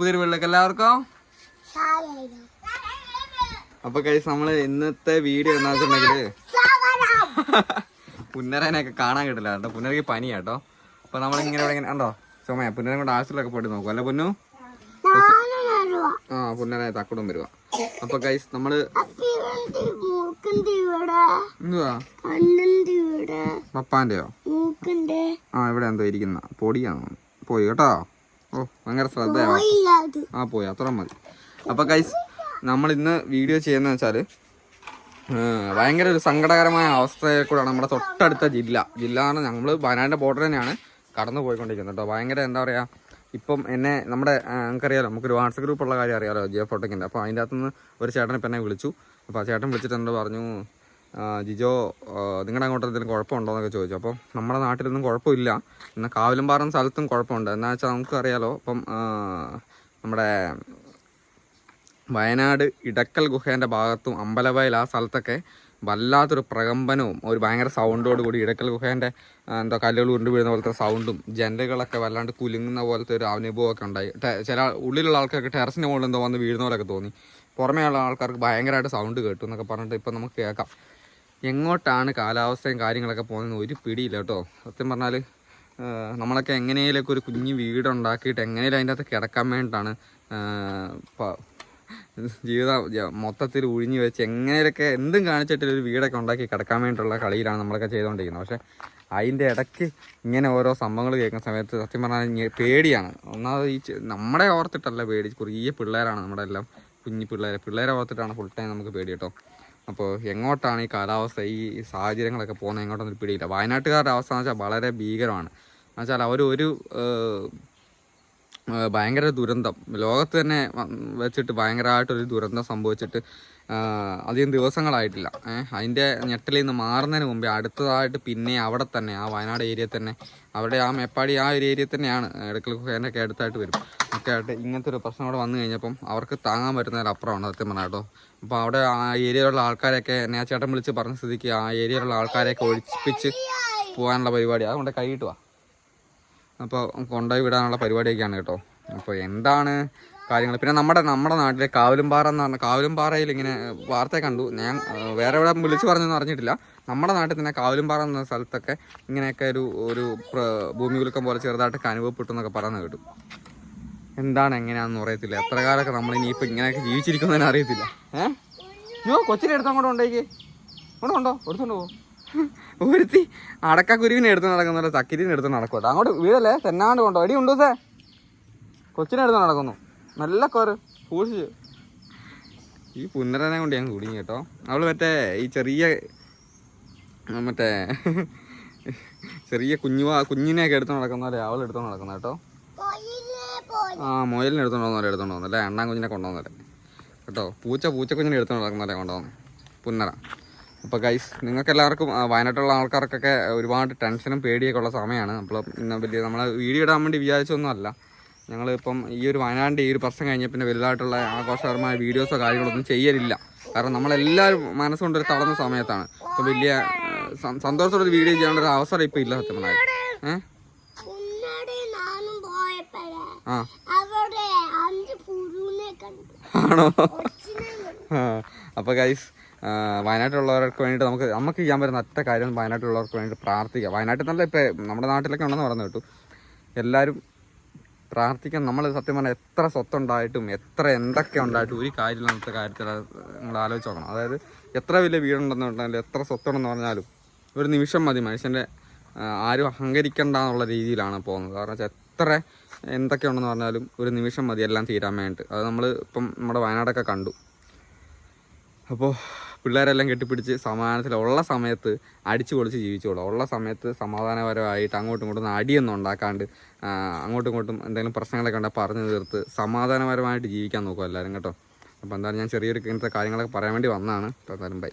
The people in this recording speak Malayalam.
പുതിയൊരു വീട്ടിലേക്ക് എല്ലാവർക്കും. അപ്പൊ കൈസ് നമ്മൾ ഇന്നത്തെ വീഡിയോ എന്താ വെച്ചിട്ടുണ്ടെങ്കിൽ പുന്നരനെയൊക്കെ കാണാൻ കിട്ടില്ല. കേട്ടോ പുന്നരക്ക് പനിയാ കേട്ടോ. അപ്പൊ നമ്മളിങ്ങനെ ഇവിടെ ഇങ്ങനെ ഉണ്ടോ ചുമയ. പുന്നരൻ കൊണ്ട് ആശുപത്രിയിലൊക്കെ പോയിട്ട് നോക്കും. അല്ലെ പൊന്നു? ആ പുന്നരനെ തക്കടും വരുക അപ്പൊ കൈസ് നമ്മൾ ഇവിടെ ഇവിടെ പപ്പാന്റെയോ? ആ ഇവിടെ എന്തോ ഇരിക്കുന്ന. പൊടിയാണോ? പോയി കേട്ടോ. ഓ ഭയങ്കര ശ്രദ്ധയാണ് ആ പോയി. അത്ര മതി. അപ്പോൾ കൈസ് നമ്മൾ ഇന്ന് വീഡിയോ ചെയ്യുന്നത് വെച്ചാൽ ഭയങ്കര ഒരു സങ്കടകരമായ അവസ്ഥയിൽ കൂടെയാണ് നമ്മുടെ തൊട്ടടുത്ത ജില്ല. ജില്ല എന്ന് പറഞ്ഞാൽ നമ്മൾ വയനാടിന്റെ ബോർഡർ തന്നെയാണ് കടന്നു പോയിക്കൊണ്ടിരിക്കുന്നത് കേട്ടോ ഭയങ്കര എന്താ പറയുക ഇപ്പം എന്നെ നമ്മുടെ നമുക്കറിയാലോ നമുക്കൊരു വാട്സപ്പ് ഗ്രൂപ്പുള്ള കാര്യം അറിയാലോ ജിയോ ഫോട്ടോക്കിന്റെ അപ്പോൾ അതിന്റെ അകത്തുനിന്ന് ഒരു ചേട്ടൻ ഇപ്പം എന്നെ വിളിച്ചു. അപ്പോൾ ആ ചേട്ടൻ വിളിച്ചിട്ടുണ്ട് പറഞ്ഞു ജിജോ നിങ്ങളുടെ അങ്ങോട്ട് എന്തെങ്കിലും കുഴപ്പമുണ്ടോ എന്നൊക്കെ ചോദിച്ചു. അപ്പം നമ്മുടെ നാട്ടിലൊന്നും കുഴപ്പമില്ല. എന്നാൽ കാവിലമ്പാറ സ്ഥലത്തും കുഴപ്പമുണ്ട്. എന്നാ വെച്ചാൽ നമുക്കറിയാലോ ഇപ്പം നമ്മുടെ വയനാട് ഇടക്കൽ ഗുഹേന്റെ ഭാഗത്തും അമ്പലവയൽ ആ സ്ഥലത്തൊക്കെ വല്ലാത്തൊരു പ്രകമ്പനവും ഒരു ഭയങ്കര സൗണ്ടോട് കൂടി ഇടക്കൽ ഗുഹേന്റെ എന്തോ കല്ലുകൾ ഉരുണ്ട് പോലത്തെ സൗണ്ടും ജനലുകളൊക്കെ വല്ലാണ്ട് കുലുങ്ങുന്ന പോലത്തെ ഒരു അനുഭവമൊക്കെ ഉണ്ടായി. ചില ഉള്ളിലുള്ള ആൾക്കാർക്ക് ടെറസിന്റെ മുകളിൽ എന്തോ വന്ന് വീഴുന്ന പോലെയൊക്കെ തോന്നി. പുറമേ ഉള്ള ആൾക്കാർക്ക് ഭയങ്കരമായിട്ട് സൗണ്ട് കേട്ടു എന്നൊക്കെ പറഞ്ഞിട്ട് ഇപ്പം നമുക്ക് കേൾക്കാം. എങ്ങോട്ടാണ് കാലാവസ്ഥയും കാര്യങ്ങളൊക്കെ പോകുന്നത് ഒരു പിടിയില്ല കേട്ടോ. സത്യം പറഞ്ഞാൽ നമ്മളൊക്കെ എങ്ങനെയൊക്കെ ഒരു കുഞ്ഞു വീടുണ്ടാക്കിയിട്ട് എങ്ങനെയും അതിന്റെ അകത്ത് കിടക്കാൻ വേണ്ടിയിട്ടാണ് ജീവിത മൊത്തത്തിൽ ഒഴിഞ്ഞു വെച്ച് എങ്ങനെയൊക്കെ എന്തും കാണിച്ചിട്ട് ഒരു വീടൊക്കെ ഉണ്ടാക്കി കിടക്കാൻ വേണ്ടിയിട്ടുള്ള കളിയിലാണ് നമ്മളൊക്കെ ചെയ്തുകൊണ്ടിരിക്കുന്നത്. പക്ഷേ അതിന്റെ ഇടയ്ക്ക് ഇങ്ങനെ ഓരോ സംഭവങ്ങൾ കേൾക്കുന്ന സമയത്ത് സത്യം പറഞ്ഞാൽ പേടിയാണ്. ഒന്നാമത് ഈ നമ്മളെ ഓർത്തിട്ടല്ല പേടി. കുറേ പിള്ളേരാണ് നമ്മുടെ എല്ലാം കുഞ്ഞു പിള്ളേരെ. പിള്ളേരെ ഓർത്തിട്ടാണ് ഫുൾ ടൈം നമുക്ക് പേടി കേട്ടോ. അപ്പോൾ എങ്ങോട്ടാണ് ഈ കാലാവസ്ഥ ഈ സാഹചര്യങ്ങളൊക്കെ പോകുന്നത് എങ്ങോട്ടൊന്നും പിടിയില്ല. വയനാട്ടുകാരുടെ അവസ്ഥ എന്ന് വെച്ചാൽ വളരെ ഭീകരമാണ്. എന്നുവെച്ചാൽ അവർ ഒരു ഭയങ്കര ദുരന്തം. ലോകത്ത് തന്നെ വെച്ചിട്ട് ഭയങ്കരമായിട്ടൊരു ദുരന്തം സംഭവിച്ചിട്ട് അധികം ദിവസങ്ങളായിട്ടില്ല. അതിന്റെ ഞെട്ടലിൽ നിന്ന് മാറുന്നതിന് മുമ്പേ അടുത്തതായിട്ട് പിന്നെ അവിടെ തന്നെ ആ വയനാട് ഏരിയ തന്നെ അവിടെ ആ മേപ്പാടി ആ ഒരു ഏരിയ തന്നെയാണ് എടുക്കൽ ഒക്കെ അടുത്തായിട്ട് വരും. ഒക്കെ ആയിട്ട് ഇങ്ങനത്തെ ഒരു പ്രശ്നം അവിടെ വന്നു കഴിഞ്ഞപ്പം അവർക്ക് താങ്ങാൻ പറ്റുന്നതിലപ്പുറമാണ് സത്യം പറഞ്ഞാൽ കേട്ടോ. അപ്പോൾ അവിടെ ആ ഏരിയയിലുള്ള ആൾക്കാരെയൊക്കെ എന്നെ ചേട്ടൻ വിളിച്ച് പറഞ്ഞ സ്ഥിതിക്ക് ആ ഏരിയയിലുള്ള ആൾക്കാരെയൊക്കെ ഒഴിപ്പിച്ച് പോകാനുള്ള പരിപാടി. അതുകൊണ്ട് കൈയിട്ട് വാ. അപ്പോൾ കൊണ്ടുപോയി വിടാനുള്ള പരിപാടിയൊക്കെയാണ് കേട്ടോ. അപ്പോൾ എന്താണ് കാര്യങ്ങൾ? പിന്നെ നമ്മുടെ നമ്മുടെ നാട്ടിലെ കാവലുംപാറ എന്ന് പറഞ്ഞ കാവലുംപാറയിൽ ഇങ്ങനെ വാർത്ത കണ്ടു. ഞാൻ വേറെ എവിടെ വിളിച്ചു പറഞ്ഞൊന്നും അറിഞ്ഞിട്ടില്ല. നമ്മുടെ നാട്ടിൽ തന്നെ കാവലുംപാറ എന്ന സ്ഥലത്തൊക്കെ ഇങ്ങനെയൊക്കെ ഒരു ഒരു ഭൂമി കുലുക്കം പോലെ ചെറുതായിട്ടൊക്കെ അനുഭവപ്പെട്ടു എന്നൊക്കെ പറയുന്നത് കേട്ടു. എന്താണ് എങ്ങനെയാണെന്ന് അറിയത്തില്ല. എത്ര കാലമൊക്കെ നമ്മൾ ഇനിയിപ്പോൾ ഇങ്ങനെയൊക്കെ ജീവിച്ചിരിക്കുന്നതിന് അറിയത്തില്ല. ഏഹ് കൊച്ചിനെ എടുത്ത് അങ്ങോട്ട് കൊണ്ടേക്ക് ഇവിടെ ഉണ്ടോ എടുത്തോണ്ട് പോകും ഒരുത്തി അടക്കക്കുരുവിനെ എടുത്ത് നടക്കുന്നില്ല ചക്കിരിനെ എടുത്ത് നടക്കട്ടെ അങ്ങോട്ട് വീടല്ലേ തെന്നാണ്ട് കൊണ്ടോ. അടി ഉണ്ടോ സേ? കൊച്ചിനെ എടുത്ത് നടക്കുന്നു. നല്ല കോര്. സൂക്ഷിച്ച്. ഈ പുന്നരനെ കൊണ്ട് ഞാൻ കുടുങ്ങി കേട്ടോ. അവൾ മറ്റേ ഈ ചെറിയ മറ്റേ ചെറിയ കുഞ്ഞു കുഞ്ഞിനെയൊക്കെ എടുത്ത് നടക്കുന്ന പോലെ അവൾ എടുത്തു നടക്കുന്ന കേട്ടോ. ആ മുയലിനെ എടുത്തോണ്ട് പോലെ എടുത്തോണ്ട് പോകുന്നല്ലേ എണ്ണാൻ കുഞ്ഞിനെ കൊണ്ടുപോകുന്നല്ലേ കേട്ടോ. പൂച്ച പൂച്ച കുഞ്ഞിനെ എടുത്തോണ്ട് നടക്കുന്നല്ലേ കൊണ്ടുപോകുന്നു പുന്നര. അപ്പോൾ ഗൈസ് നിങ്ങൾക്ക് എല്ലാവർക്കും വയനാട്ടുള്ള വയനാട്ടിലുള്ള ആൾക്കാർക്കൊക്കെ ഒരുപാട് ടെൻഷനും പേടിയൊക്കെ ഉള്ള സമയമാണ് അപ്പോൾ ഇന്ന് വലിയ നമ്മളെ വീഡിയോ ഇടാൻ വേണ്ടി വിചാരിച്ചൊന്നുമല്ല. ഞങ്ങൾ ഇപ്പം ഈ ഒരു വയനാടിന്റെ ഈ ഒരു പ്രശ്നം കഴിഞ്ഞ പിന്നെ വലുതായിട്ടുള്ള ആഘോഷകരമായ വീഡിയോസോ കാര്യങ്ങളൊന്നും ചെയ്യലില്ല. കാരണം നമ്മളെല്ലാവരും മനസ്സുകൊണ്ടൊരു തളർന്ന സമയത്താണ്. അപ്പോൾ വലിയ സന്തോഷത്തോടെ ഒരു വീഡിയോ ചെയ്യേണ്ട ഒരു അവസരം ഇപ്പോൾ ഇല്ല സത്യം പറഞ്ഞാൽ ഏഹ് പോയപ്പോഴേ ആ. ആണോ. അപ്പോൾ ഗൈസ് വയനാട്ടിലുള്ളവർക്ക് വേണ്ടിയിട്ട് നമുക്ക് നമുക്ക് ചെയ്യാൻ പറ്റുന്ന ഒറ്റ കാര്യം വയനാട്ടിലുള്ളവർക്ക് വേണ്ടി പ്രാർത്ഥിക്കാം. വയനാട്ടിൽ നല്ല ഇപ്പോൾ നമ്മുടെ നാട്ടിലൊക്കെ ഉണ്ടെന്ന് പറഞ്ഞു കേട്ടു. എല്ലാവരും പ്രാർത്ഥിക്കാൻ നമ്മൾ സത്യം പറഞ്ഞാൽ എത്ര സ്വത്തുണ്ടായിട്ടും എത്ര എന്തൊക്കെ ഉണ്ടായിട്ടും ഒരു കാര്യം അന്നത്തെ കാര്യത്തിൽ. നമ്മൾ ആലോചിച്ച് നോക്കണം. അതായത് എത്ര വലിയ വീടുണ്ടെന്ന് പറഞ്ഞാലും എത്ര സ്വത്തുണ്ടെന്ന് പറഞ്ഞാലും ഒരു നിമിഷം മതി. മനുഷ്യന്റെ ആരും അഹങ്കരിക്കണ്ട എന്നുള്ള രീതിയിലാണ് പോകുന്നത്. കാരണം വെച്ചാൽ എത്ര എന്തൊക്കെ ഉണ്ടെന്ന് പറഞ്ഞാലും ഒരു നിമിഷം മതി എല്ലാം തീരാൻ വേണ്ടിയിട്ട്. അത് നമ്മൾ ഇപ്പം നമ്മുടെ വയനാടൊക്കെ കണ്ടു. അപ്പോൾ പിള്ളേരെല്ലാം കെട്ടിപ്പിടിച്ച് സമാധാനത്തിലുള്ള സമയത്ത് അടിച്ചു പൊളിച്ച് ജീവിച്ചോളൂ. ഉള്ള സമയത്ത് സമാധാനപരമായിട്ട് അങ്ങോട്ടും ഇങ്ങോട്ടും അടിയൊന്നും ഉണ്ടാക്കാണ്ട് അങ്ങോട്ടും ഇങ്ങോട്ടും എന്തെങ്കിലും പ്രശ്നങ്ങളൊക്കെ ഉണ്ടെങ്കിൽ പറഞ്ഞു തീർത്ത് സമാധാനപരമായിട്ട് ജീവിക്കാൻ നോക്കുക എല്ലാവരും കേട്ടോ. അപ്പോൾ എന്തായാലും ഞാൻ ചെറിയൊരു ഇങ്ങനത്തെ കാര്യങ്ങളൊക്കെ പറയാൻ വേണ്ടി വന്നതാണ്. അപ്പോൾ എന്തായാലും ബൈ